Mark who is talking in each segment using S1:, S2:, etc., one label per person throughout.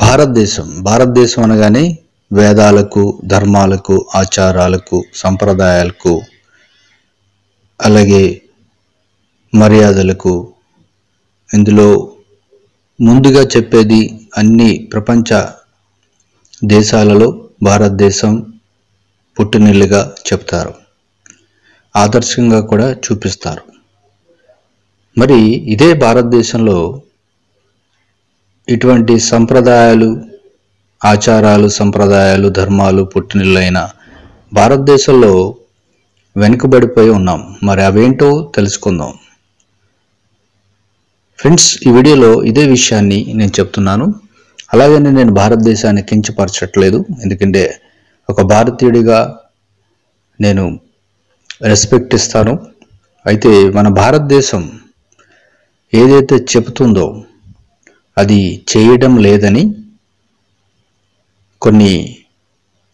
S1: భారతదేశం. భారతదేశం అనగానే వేదాలకు ధర్మాలకు ఆచారాలకు సంప్రదాయాలకు అలాగే మర్యాదలకు. ఇందులో ముందుగా చెప్పేది అన్ని ప్రపంచ దేశాలలో భారతదేశం పుట్టినిల్లుగా చెప్తారు. ఆదర్శంగా కూడా చూపిస్తారు. మరి ఇదే భారతదేశంలో ఇటువంటి సంప్రదాయాలు ఆచారాలు సంప్రదాయాలు ధర్మాలు పుట్టినిల్లైన భారతదేశంలో వెనుకబడిపోయి ఉన్నాం. మరి అవేంటో తెలుసుకుందాం. ఫ్రెండ్స్ ఈ వీడియోలో ఇదే విషయాన్ని నేను చెప్తున్నాను. అలాగని నేను భారతదేశాన్ని కించపరచట్లేదు. ఎందుకంటే ఒక భారతీయుడిగా నేను రెస్పెక్ట్ ఇస్తాను. అయితే మన భారతదేశం ఏదైతే చెబుతుందో అది చేయడం లేదని కొన్ని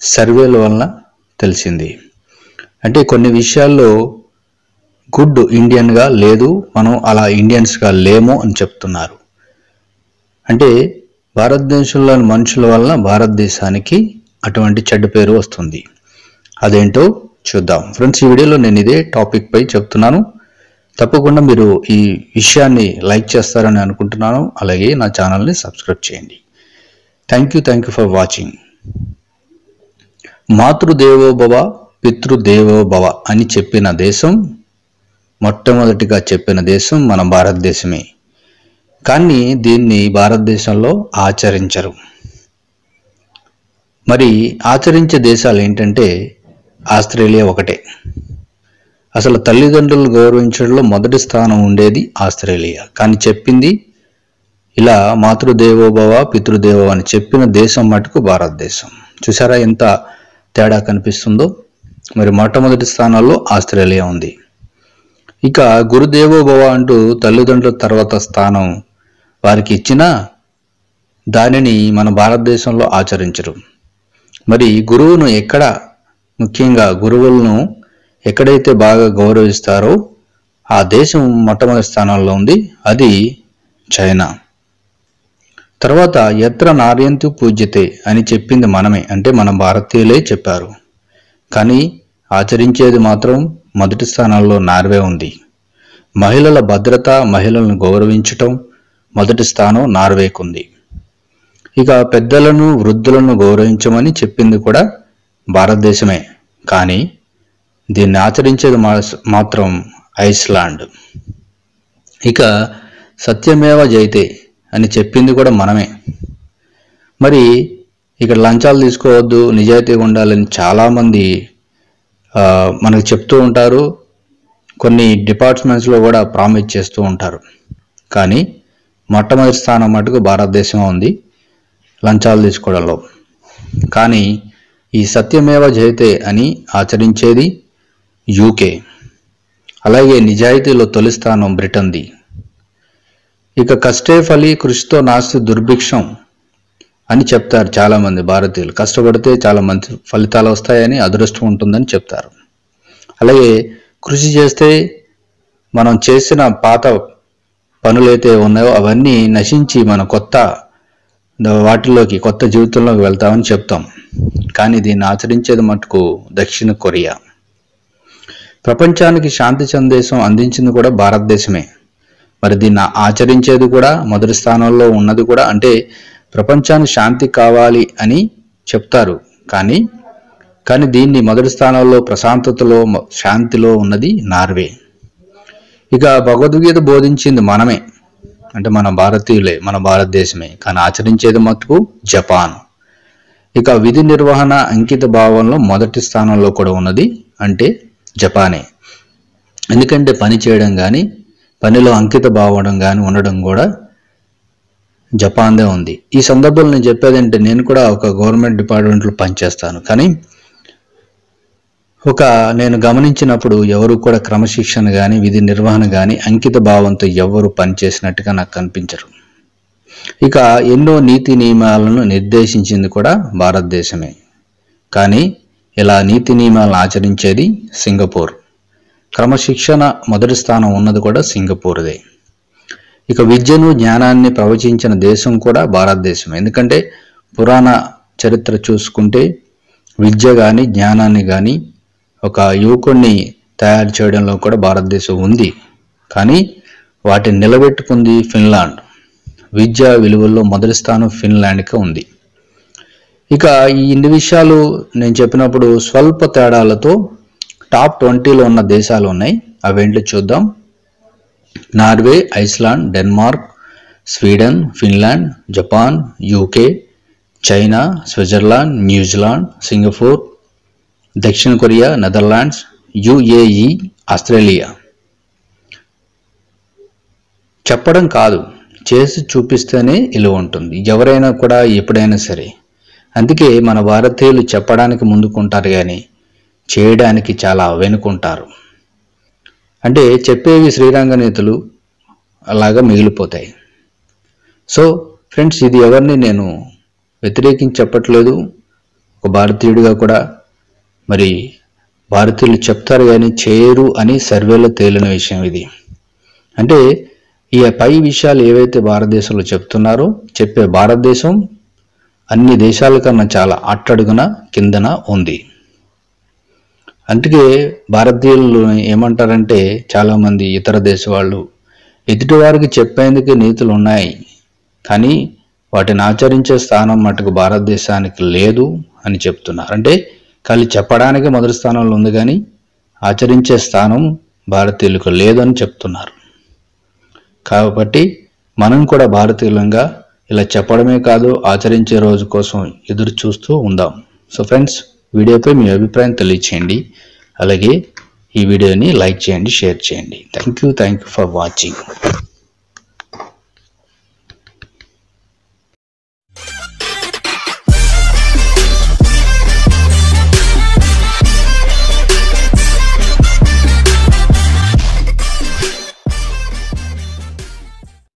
S1: సర్వేల వలన తెలిసింది. అంటే కొన్ని విషయాల్లో గుడ్ ఇండియన్గా లేదు మనం అలా ఇండియన్స్గా లేము అని చెప్తున్నారు. అంటే భారతదేశంలోని మనుషుల వలన భారతదేశానికి అటువంటి చెడ్డ పేరు వస్తుంది. అదేంటో చూద్దాం. ఫ్రెండ్స్ ఈ వీడియోలో నేను ఇదే టాపిక్పై చెప్తున్నాను. తప్పకుండా మీరు ఈ విషయాన్ని లైక్ చేస్తారని అనుకుంటున్నాను. అలాగే నా ఛానల్ని సబ్స్క్రైబ్ చేయండి. Thank you thank you for watching Matrudevobhava పితృదేవోభవ అని చెప్పిన దేశం మొట్టమొదటిగా చెప్పిన దేశం మన భారతదేశమే. కానీ దీన్ని భారతదేశంలో ఆచరించరు. మరి ఆచరించే దేశాలు ఏంటంటే ఆస్ట్రేలియా ఒకటే. అసలు తల్లిదండ్రులు గౌరవించడంలో మొదటి స్థానం ఉండేది ఆస్ట్రేలియా. కానీ చెప్పింది ఇలా మాతృదేవోభవ పితృదేవో అని చెప్పిన దేశం మటుకు భారతదేశం. చూసారా ఎంత తేడా కనిపిస్తుందో? మరి మొట్టమొదటి స్థానంలో ఆస్ట్రేలియా ఉంది. ఇక గురుదేవోభవ అంటూ తల్లిదండ్రుల తర్వాత స్థానం వారికి ఇచ్చిన దానిని మన భారతదేశంలో ఆచరించరు. మరి గురువును ఎక్కడ ముఖ్యంగా గురువులను ఎక్కడైతే బాగా గౌరవిస్తారో ఆ దేశం మొట్టమొదటి స్థానంలో ఉంది. అది చైనా. తర్వాత ఎత్ర నార్యంతు పూజ్యతే అని చెప్పింది మనమే. అంటే మన భారతీయులే చెప్పారు. కానీ ఆచరించేది మాత్రం మొదటి స్థానంలో నార్వే ఉంది. మహిళల భద్రత మహిళలను గౌరవించటం మొదటి స్థానం నార్వేకుంది. ఇక పెద్దలను వృద్ధులను గౌరవించమని చెప్పింది కూడా భారతదేశమే. కానీ దీన్ని ఆచరించేది మా- మాత్రం ఐస్లాండ్. ఇక సత్యమేవ జైతే అని చెప్పింది కూడా మనమే. మరి ఇక్కడ లంచాలు తీసుకోవద్దు నిజాయితీగా ఉండాలని చాలామంది మనకు చెప్తూ ఉంటారు. కొన్ని డిపార్ట్మెంట్స్లో కూడా ప్రామిస్ చేస్తూ ఉంటారు. కానీ మొట్టమొదటి స్థానం మటుకు భారతదేశం ఉంది లంచాలు తీసుకోవడంలో. కానీ ఈ సత్యమేవ జయతే అని ఆచరించేది యూకే. అలాగే నిజాయితీలో తొలి స్థానం బ్రిటన్ది. ఇక కష్టేఫ్ అలీ కృషితో నాస్తి దుర్భిక్షం అని చెప్తారు చాలామంది భారతీయులు. కష్టపడితే చాలా మంచి ఫలితాలు వస్తాయని అదృష్టం ఉంటుందని చెప్తారు. అలాగే కృషి చేస్తే మనం చేసిన పాత పనులైతే ఉన్నాయో అవన్నీ నశించి మన కొత్త వాటిలోకి కొత్త జీవితంలోకి వెళ్తామని చెప్తాం. కానీ దీన్ని ఆచరించేది మటుకు దక్షిణ కొరియా. ప్రపంచానికి శాంతి సందేశం అందించింది కూడా భారతదేశమే. మరి దీన్ని ఆచరించేది కూడా మొదటి స్థానంలో ఉన్నది కూడా అంటే ప్రపంచానికి శాంతి కావాలి అని చెప్తారు. కానీ కానీ దీన్ని మొదటి స్థానంలో ప్రశాంతతలో శాంతిలో ఉన్నది నార్వే. ఇక భగవద్గీత బోధించింది మనమే. అంటే మన భారతీయులే మన భారతదేశమే. కానీ ఆచరించేది మటుకు జపాన్. ఇక విధి నిర్వహణ అంకిత భావంలో మొదటి స్థానంలో కూడా ఉన్నది. అంటే జపానే. ఎందుకంటే పని చేయడం కానీ పనిలో అంకిత భావడం కానీ ఉండడం కూడా జపాన్దే ఉంది. ఈ సందర్భంలో నేను చెప్పేదంటే నేను కూడా ఒక గవర్నమెంట్ డిపార్ట్మెంట్లో పనిచేస్తాను. కానీ ఒక నేను గమనించినప్పుడు ఎవరు కూడా క్రమశిక్షణ కానీ విధి నిర్వహణ కానీ అంకిత భావంతో ఎవరు పనిచేసినట్టుగా నాకు కనిపించరు. ఇక ఎన్నో నీతి నియమాలను నిర్దేశించింది కూడా భారతదేశమే. కానీ ఇలా నీతి నియమాలను ఆచరించేది సింగపూర్. క్రమశిక్షణ మొదటి స్థానం ఉన్నది కూడా సింగపూర్దే. ఇక విద్యను జ్ఞానాన్ని ప్రవచించిన దేశం కూడా భారతదేశం ఎందుకంటే పురాణ చరిత్ర చూసుకుంటే విద్య కానీ జ్ఞానాన్ని కానీ ఒక యువకుడిని తయారు చేయడంలో కూడా భారతదేశం ఉంది. కానీ వాటిని నిలబెట్టుకుంది ఫిన్లాండ్. విద్యా విలువల్లో మొదటి స్థానం ఫిన్లాండ్కి ఉంది. ఇక ఈ ఇన్ని విషయాలు నేను చెప్పినప్పుడు స్వల్ప తేడాలతో టాప్ ట్వంటీలో ఉన్న దేశాలు ఉన్నాయి. అవేంటో చూద్దాం. Norway Iceland Denmark Sweden Finland Japan UK China Switzerland New Zealand Singapore దక్షిణ కొరియా నెదర్లాండ్స్ యుఏఈ ఆస్ట్రేలియా. చెప్పడం కాదు. చేసి చూపిస్తేనే ఇలా ఉంటుంది. ఎవరైనా కూడా ఎప్పుడైనా సరే అందుకే మన భారతీయులు చెప్పడానికి ముందుకుంటారు కానీ చేయడానికి చాలా వెనుకుంటారు. అంటే చెప్పేవి శ్రీరంగ నేతలు అలాగా మిగిలిపోతాయి. సో ఫ్రెండ్స్ ఇది ఎవరిని నేను వ్యతిరేకించి చెప్పట్లేదు ఒక భారతీయుడిగా కూడా మరి భారతీయులు చెప్తారు కానీ చేయరు అని సర్వేలో తేలిన విషయం ఇది. అంటే ఈ పై విషయాలు ఏవైతే భారతదేశంలో చెప్తున్నారో చెప్పే భారతదేశం అన్ని దేశాల కన్నా చాలా అట్టడుగున కిందన ఉంది. అందుకే భారతీయులు ఏమంటారంటే చాలామంది ఇతర దేశ వాళ్ళు ఎదుటివారికి చెప్పేందుకు నీతులు ఉన్నాయి. కానీ వాటిని ఆచరించే స్థానం మటుకు భారతదేశానికి లేదు అని చెప్తున్నారు. అంటే ఖాళీ చెప్పడానికి మొదటి స్థానంలో ఉంది కానీ ఆచరించే స్థానం భారతీయులకు లేదని చెప్తున్నారు. కాబట్టి మనం కూడా భారతీయులంగా ఇలా చెప్పడమే కాదు ఆచరించే రోజు కోసం ఎదురు చూస్తూ ఉందాం. సో ఫ్రెండ్స్ వీడియోపై మీ అభిప్రాయం తెలియచేయండి. అలాగే ఈ వీడియోని లైక్ చేయండి షేర్ చేయండి. Thank you thank you for watching